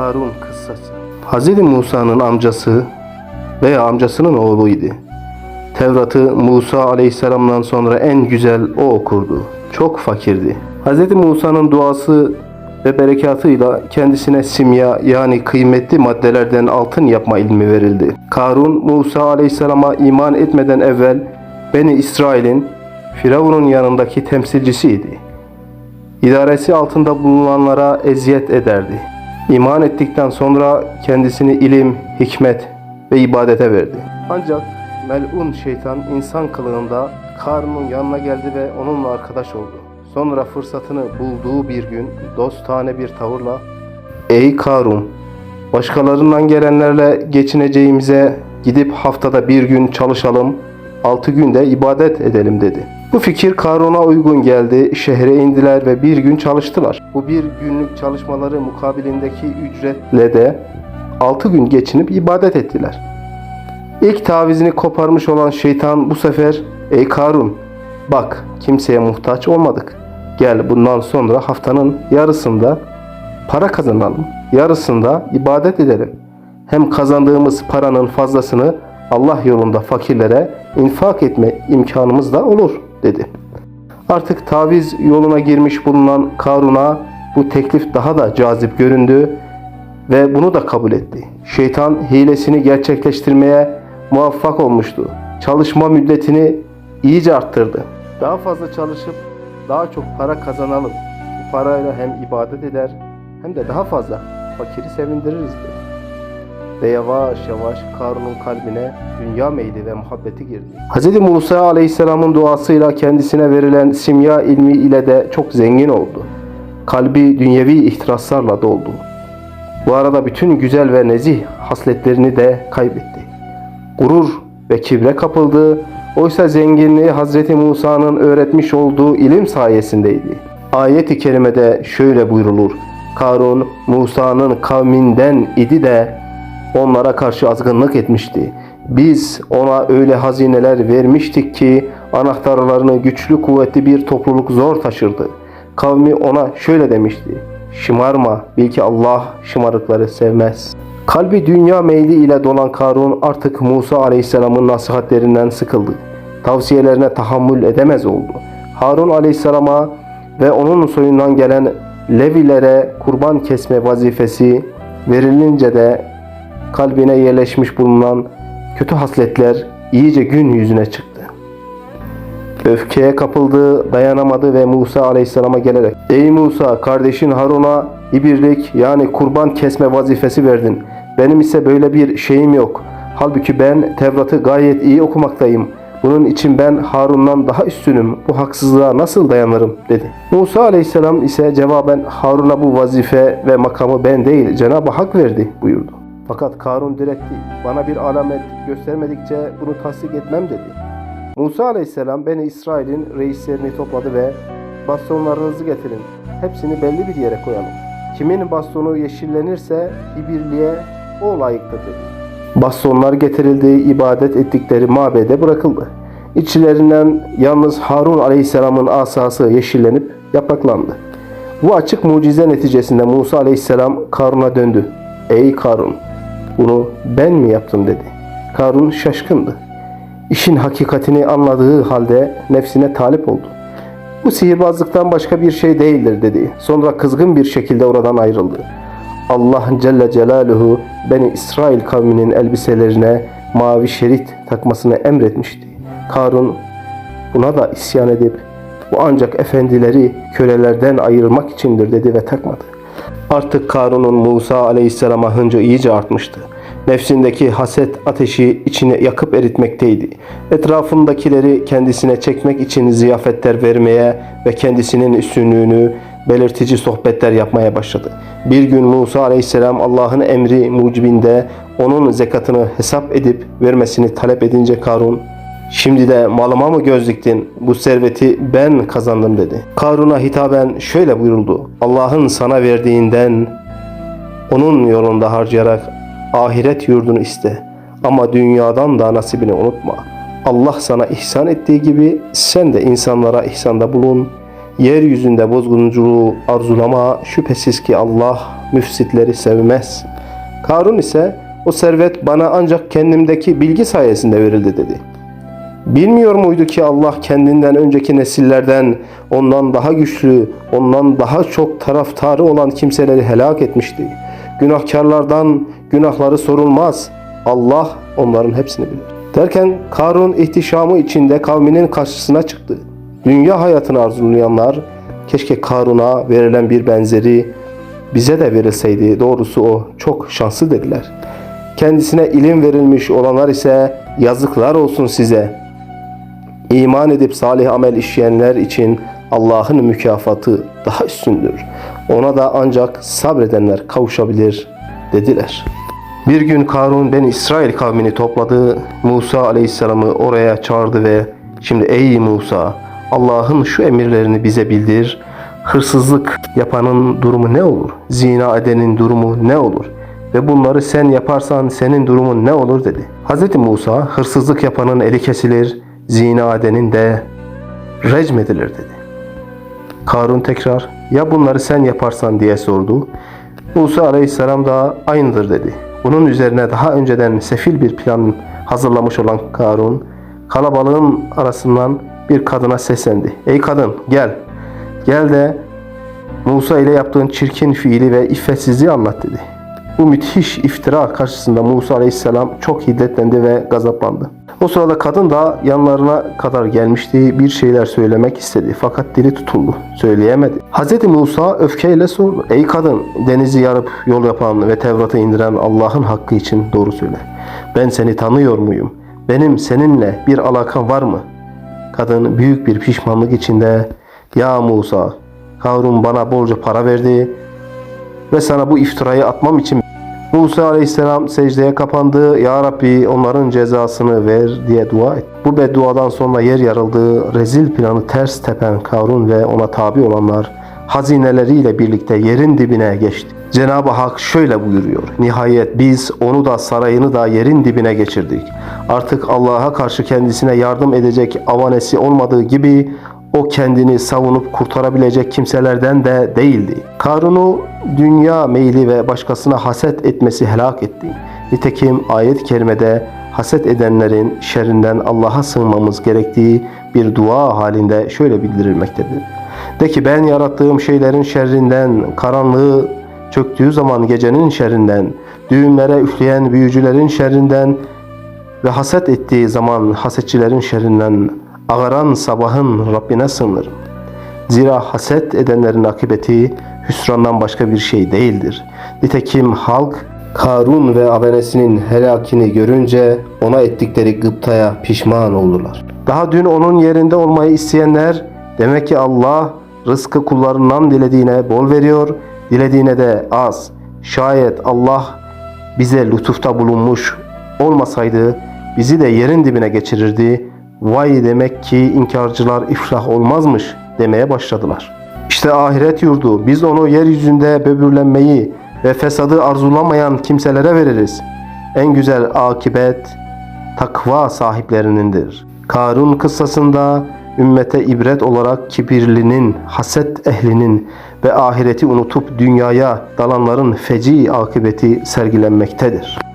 Karun kıssası. Hz. Musa'nın amcası veya amcasının oğluydu. Tevrat'ı Musa aleyhisselamdan sonra en güzel o okurdu. Çok fakirdi. Hz. Musa'nın duası ve berekatıyla kendisine simya yani kıymetli maddelerden altın yapma ilmi verildi. Karun Musa aleyhisselama iman etmeden evvel Beni İsrail'in Firavun'un yanındaki temsilcisiydi. İdaresi altında bulunanlara eziyet ederdi. İman ettikten sonra kendisini ilim, hikmet ve ibadete verdi. Ancak melun şeytan insan kılığında Karun'un yanına geldi ve onunla arkadaş oldu. Sonra fırsatını bulduğu bir gün dostane bir tavırla Ey Karun! Başkalarından gelenlerle geçineceğimize gidip haftada bir gün çalışalım, altı günde ibadet edelim dedi. Bu fikir Karun'a uygun geldi. Şehre indiler ve bir gün çalıştılar. Bu bir günlük çalışmaları mukabilindeki ücretle de altı gün geçinip ibadet ettiler. İlk tavizini koparmış olan şeytan bu sefer ey Karun bak kimseye muhtaç olmadık. Gel bundan sonra haftanın yarısında para kazanalım. Yarısında ibadet edelim. Hem kazandığımız paranın fazlasını Allah yolunda fakirlere infak etme imkanımız da olur dedi. Artık taviz yoluna girmiş bulunan Karun'a bu teklif daha da cazip göründü ve bunu da kabul etti. Şeytan hilesini gerçekleştirmeye muvaffak olmuştu. Çalışma müddetini iyice arttırdı. Daha fazla çalışıp daha çok para kazanalım. Bu parayla hem ibadet eder hem de daha fazla fakiri sevindiririz dedi. Ve yavaş yavaş Karun'un kalbine dünya meyli ve muhabbeti girdi. Hz. Musa aleyhisselamın duasıyla kendisine verilen simya ilmi ile de çok zengin oldu. Kalbi dünyevi ihtiraslarla doldu. Bu arada bütün güzel ve nezih hasletlerini de kaybetti. Gurur ve kibre kapıldı. Oysa zenginliği Hazreti Musa'nın öğretmiş olduğu ilim sayesindeydi. Ayet-i kerimede şöyle buyrulur. Karun Musa'nın kavminden idi de onlara karşı azgınlık etmişti. Biz ona öyle hazineler vermiştik ki anahtarlarını güçlü kuvvetli bir topluluk zor taşırdı. Kavmi ona şöyle demişti. Şımarma, bil ki Allah şımarıkları sevmez. Kalbi dünya meyli ile dolan Karun artık Musa aleyhisselamın nasihatlerinden sıkıldı. Tavsiyelerine tahammül edemez oldu. Harun aleyhisselama ve onun soyundan gelen Levilere kurban kesme vazifesi verilince de kalbine yerleşmiş bulunan kötü hasletler iyice gün yüzüne çıktı. Öfkeye kapıldı, dayanamadı ve Musa aleyhisselama gelerek Ey Musa kardeşin Harun'a ibirlik yani kurban kesme vazifesi verdin. Benim ise böyle bir şeyim yok. Halbuki ben Tevrat'ı gayet iyi okumaktayım. Bunun için ben Harun'dan daha üstünüm. Bu haksızlığa nasıl dayanırım dedi. Musa aleyhisselam ise cevaben Harun'a bu vazife ve makamı ben değil Cenab-ı Hak verdi buyurdu. Fakat Karun diretti. Bana bir alamet göstermedikçe bunu tasdik etmem dedi. Musa aleyhisselam Beni İsrail'in reislerini topladı ve bastonlarınızı getirin. Hepsini belli bir yere koyalım. Kimin bastonu yeşillenirse ibirliğe o layıktır dedi. Bastonlar getirildi, ibadet ettikleri mabede bırakıldı. İçlerinden yalnız Harun aleyhisselamın asası yeşillenip yapraklandı. Bu açık mucize neticesinde Musa aleyhisselam Karun'a döndü. Ey Karun! Bunu ben mi yaptım dedi. Karun şaşkındı. İşin hakikatini anladığı halde nefsine talip oldu. Bu sihirbazlıktan başka bir şey değildir dedi. Sonra kızgın bir şekilde oradan ayrıldı. Allah Celle Celaluhu Beni İsrail kavminin elbiselerine mavi şerit takmasını emretmişti. Karun buna da isyan edip bu ancak efendileri kölelerden ayırmak içindir dedi ve takmadı. Artık Karun'un Musa aleyhisselama hıncı iyice artmıştı. Nefsindeki haset ateşi içini yakıp eritmekteydi. Etrafındakileri kendisine çekmek için ziyafetler vermeye ve kendisinin üstünlüğünü belirtici sohbetler yapmaya başladı. Bir gün Musa aleyhisselam Allah'ın emri mucibinde onun zekatını hesap edip vermesini talep edince Karun Şimdi de malıma mı göz diktin? Bu serveti ben kazandım dedi. Karun'a hitaben şöyle buyuruldu. Allah'ın sana verdiğinden onun yolunda harcayarak ahiret yurdunu iste. Ama dünyadan da nasibini unutma. Allah sana ihsan ettiği gibi sen de insanlara ihsanda bulun. Yeryüzünde bozgunculuğu arzulama şüphesiz ki Allah müfsitleri sevmez. Karun ise o servet bana ancak kendimdeki bilgi sayesinde verildi dedi. Bilmiyor muydu ki Allah kendinden önceki nesillerden ondan daha güçlü, ondan daha çok taraftarı olan kimseleri helak etmişti. Günahkarlardan günahları sorulmaz. Allah onların hepsini bilir. Derken Karun ihtişamı içinde kavminin karşısına çıktı. Dünya hayatını arzulayanlar keşke Karun'a verilen bir benzeri bize de verilseydi. Doğrusu o çok şanslı dediler. Kendisine ilim verilmiş olanlar ise yazıklar olsun size. İman edip salih amel işleyenler için Allah'ın mükafatı daha üstündür. Ona da ancak sabredenler kavuşabilir dediler. Bir gün Karun ben İsrail kavmini topladı. Musa aleyhisselamı oraya çağırdı ve şimdi ey Musa Allah'ın şu emirlerini bize bildir. Hırsızlık yapanın durumu ne olur? Zina edenin durumu ne olur? Ve bunları sen yaparsan senin durumun ne olur dedi. Hz. Musa hırsızlık yapanın eli kesilir, zina edenin de recmedilir dedi. Karun tekrar ya bunları sen yaparsan diye sordu. Musa aleyhisselam da aynıdır dedi. Bunun üzerine daha önceden sefil bir plan hazırlamış olan Karun kalabalığın arasından bir kadına seslendi. Ey kadın gel. Gel de Musa ile yaptığın çirkin fiili ve iffetsizliği anlat dedi. Bu müthiş iftira karşısında Musa aleyhisselam çok hiddetlendi ve gazaplandı. O sırada kadın da yanlarına kadar gelmişti. Bir şeyler söylemek istedi fakat dili tutuldu. Söyleyemedi. Hz. Musa öfkeyle sordu. Ey kadın denizi yarıp yol yapan ve Tevrat'ı indiren Allah'ın hakkı için doğru söyle. Ben seni tanıyor muyum? Benim seninle bir alakam var mı? Kadın büyük bir pişmanlık içinde Ya Musa Harun bana bolca para verdi ve sana bu iftirayı atmam için Musa aleyhisselam secdeye kapandı. Ya Rabbi onların cezasını ver diye dua et. Bu bedduadan sonra yer yarıldı. Rezil planı ters tepen Karun ve ona tabi olanlar hazineleriyle birlikte yerin dibine geçti. Cenab-ı Hak şöyle buyuruyor. Nihayet biz onu da sarayını da yerin dibine geçirdik. Artık Allah'a karşı kendisine yardım edecek avanesi olmadığı gibi o kendini savunup kurtarabilecek kimselerden de değildi. Karun'u dünya meyli ve başkasına haset etmesi helak etti. Nitekim ayet-i kerimede haset edenlerin şerrinden Allah'a sığınmamız gerektiği bir dua halinde şöyle bildirilmektedir. De ki ben yarattığım şeylerin şerrinden, karanlığı çöktüğü zaman gecenin şerrinden, düğümlere üfleyen büyücülerin şerrinden ve haset ettiği zaman hasetçilerin şerrinden ağaran sabahın Rabbine sığınırım. Zira haset edenlerin akıbeti hüsrandan başka bir şey değildir. Nitekim halk Karun ve abenesinin helakini görünce ona ettikleri gıptaya pişman oldular. Daha dün onun yerinde olmayı isteyenler demek ki Allah rızkı kullarından dilediğine bol veriyor, dilediğine de az. Şayet Allah bize lütufta bulunmuş olmasaydı bizi de yerin dibine geçirirdi. Vay demek ki inkarcılar iflah olmazmış demeye başladılar. İşte ahiret yurdu biz onu yeryüzünde böbürlenmeyi ve fesadı arzulamayan kimselere veririz. En güzel akibet takva sahiplerinindir. Karun kıssasında ümmete ibret olarak kibirlinin, haset ehlinin ve ahireti unutup dünyaya dalanların feci akıbeti sergilenmektedir.